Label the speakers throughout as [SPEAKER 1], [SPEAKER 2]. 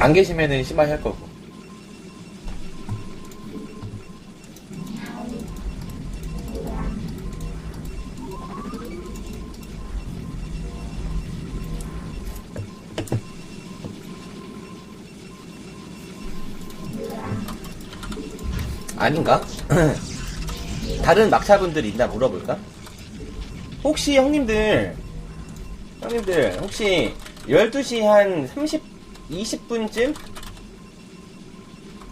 [SPEAKER 1] 안 계시면은 심하게 할 거고. 아닌가? 다른 막차분들 있나 물어볼까? 혹시 형님들, 형님들, 혹시 12시 한 30, 20분쯤?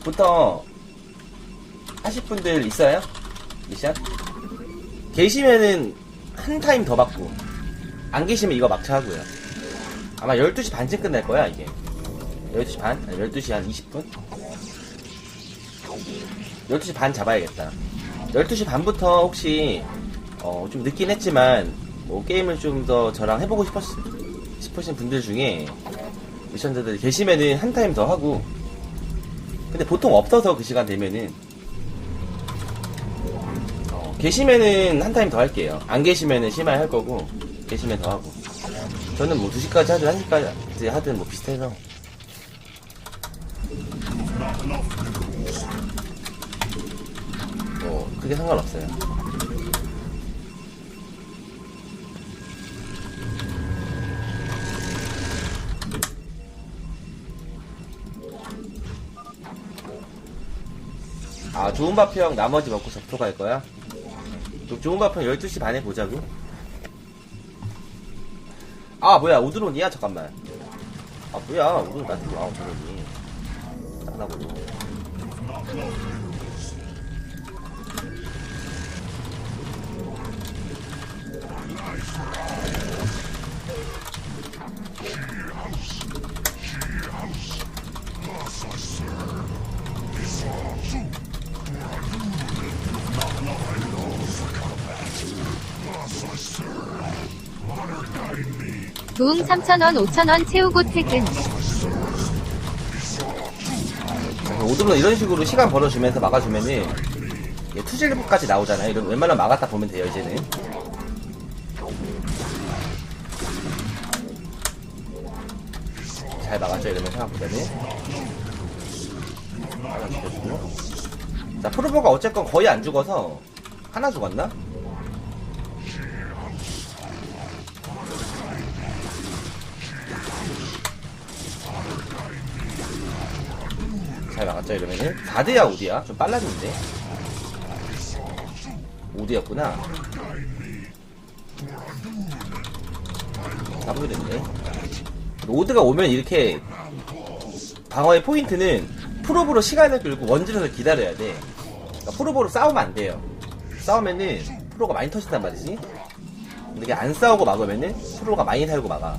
[SPEAKER 1] 부터 하실 분들 있어요? 미션? 계시면은 한 타임 더 받고, 안 계시면 이거 막차 하고요. 아마 12시 반쯤 끝날 거야, 이게. 12시 반? 아니, 12시 한 20분? 12시 반 잡아야겠다. 12시 반부터 혹시, 어, 좀 늦긴 했지만, 뭐, 게임을 좀 더 저랑 해보고 싶었, 싶으신 분들 중에, 미션자들 계시면은 한 타임 더 하고, 근데 보통 없어서 그 시간 되면은, 어, 계시면은 한 타임 더 할게요. 안 계시면은 심하게 할 거고, 계시면 더 하고. 저는 뭐 2시까지 하든 1시까지 하든 뭐 비슷해서. 뭐, 크게 상관없어요. 아, 좋은 밥형 나머지 먹고 접촉 할 거야? 좋은 밥형 12시 반에 보자고? 아, 뭐야, 우드론이야? 잠깐만. 아, 뭐야, 우드론 나한테 와, 우드론이. 짱나보네.
[SPEAKER 2] 도움 3,000원, 5,000원 채우고 퇴근.
[SPEAKER 1] 오드론 이런 식으로 시간 벌어주면서 막아주면은 얘 투질부까지 나오잖아요. 이런 웬만하면 막았다 보면 돼요 이제는. 잘 막았죠 이러면 생각보다는. 죽여주고. 자 프로버가 어쨌건 거의 안 죽어서 하나 죽었나? 잘 막았죠 이러면은 4대야 5대야? 좀 빨랐는데? 5대였구나. 나쁘게 됐네. 오드가 오면 이렇게 방어의 포인트는 프로브로 시간을 끌고 원질에서 기다려야 돼. 그러니까 프로브로 싸우면 안 돼요. 싸우면은 프로가 많이 터진단 말이지. 근데 이게 안 싸우고 막으면은 프로가 많이 살고 막아.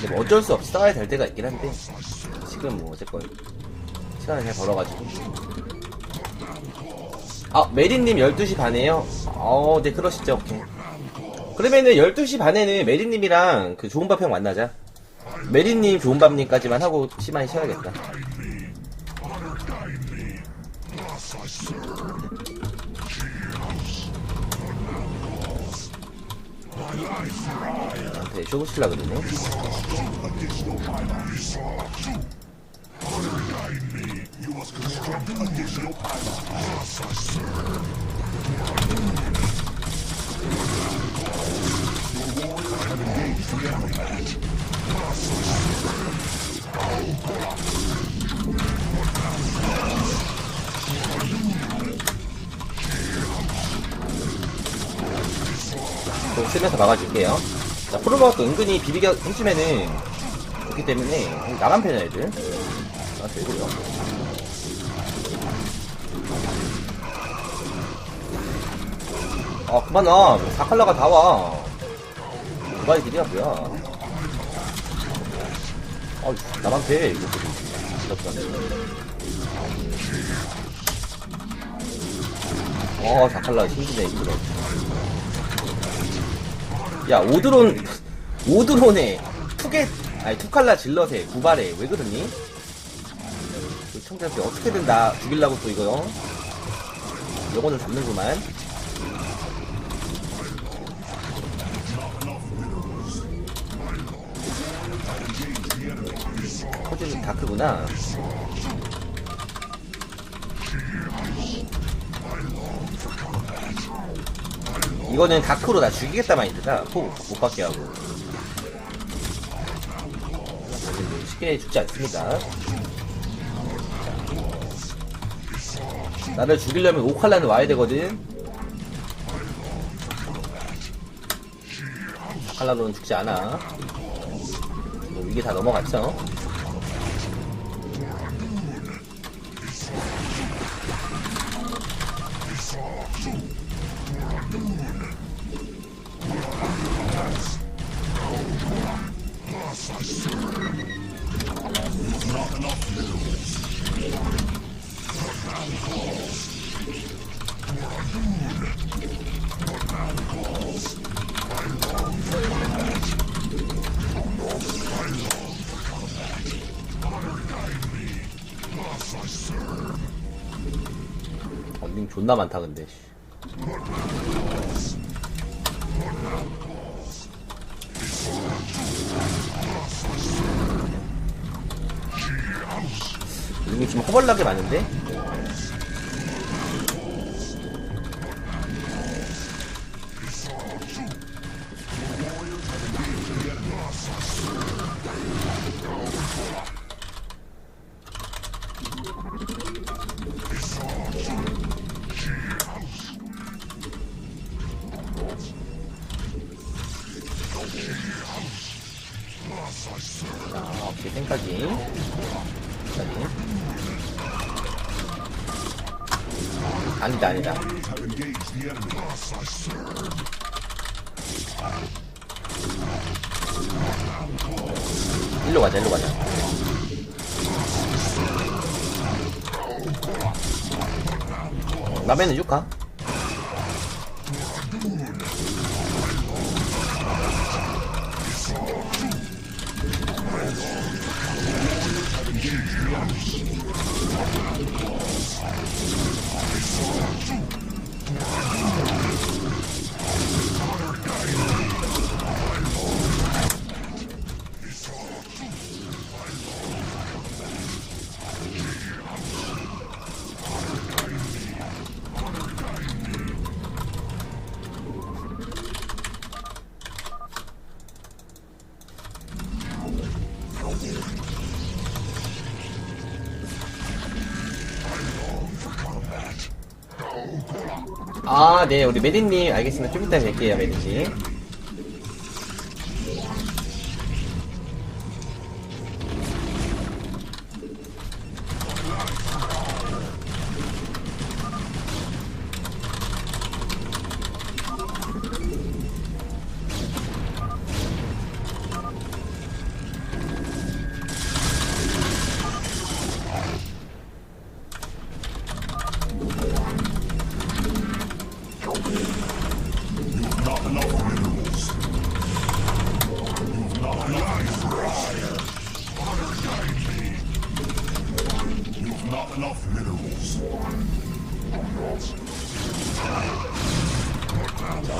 [SPEAKER 1] 근데 뭐 어쩔 수 없이 싸워야 될 때가 있긴 한데 지금 뭐 어쨌건 시간을 잘 벌어가지고. 아 메리님 12시 반에요? 어네 그러시죠. 오케이. 그러면은 12시 반에는 메리님이랑 그 좋은 밥형 만나자. 메리님 좋은 밥님까지만 하고 시간이 쉬어야겠다. 나한테 쇼부 칠라 그러네 좀 쓰면서 막아줄게요. 자, 또 은근히 비비가 해주면은 좋기 때문에 나간 편이야, 애들. 아, 되고요. 아, 그만 와. 사칼라가 다 와. 누가 이들이야, 뭐야. 아, 돼, 이거. 어, 사칼라 힘드네, 이거. 야 오드론 오드론에 투게 아니 투칼라 질럿에 구발에 왜 그러니? 청자들 어떻게든 나 죽이려고 또 이거 요거는 잡는구만 포인트 다크구나. 이거는 다크로 나 죽이겠다 마인드다. 포못 받게 하고. 쉽게 죽지 않습니다. 나를 죽이려면 오칼라는 와야 되거든. 오칼라로는 죽지 않아. 뭐 위기 다 넘어갔죠. 존나 많다 근데. 씨. 이게 지금 허벌나게 많은데? 생각이. 생각이. 아니다, 아니다. 일로 가자, 일로 가자. 남에는 6가? 아, 네, 우리 메디님, 알겠습니다. 좀 이따 뵐게요, 메디님.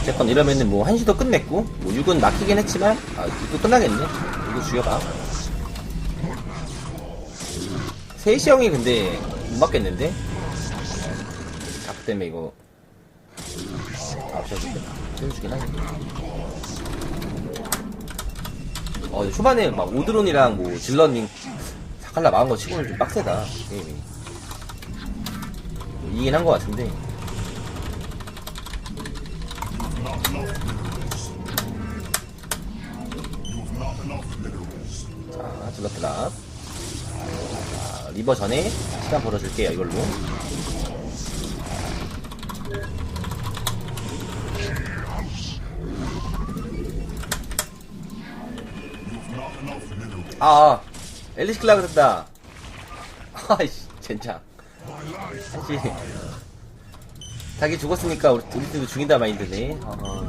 [SPEAKER 1] 어쨌건 이러면은 뭐, 한시도 끝냈고, 뭐, 6은 막히긴 했지만, 아, 6도 끝나겠네. 이거 죽여봐. 세이시 형이 근데, 못 맞겠는데? 자크 때문에 이거, 아, 없어졌겠다. 세워주긴 하네. 어, 근데 초반에 막 오드론이랑 뭐, 질러닝, 사칼라 막은 거 치고는 좀 빡세다, 게임이. 뭐 이긴 한 거 같은데. 자, 질러플랍. 자, 리버 전에 시간 벌어줄게요, 이걸로. 아, 아, 앨리스 클라 그랬다. 아이씨, 젠장. 사실, 자기 죽었으니까 우리, 우리 팀도 죽인다 마인드네. 아,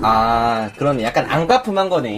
[SPEAKER 1] 아, 그런 약간 앙바품한 거네.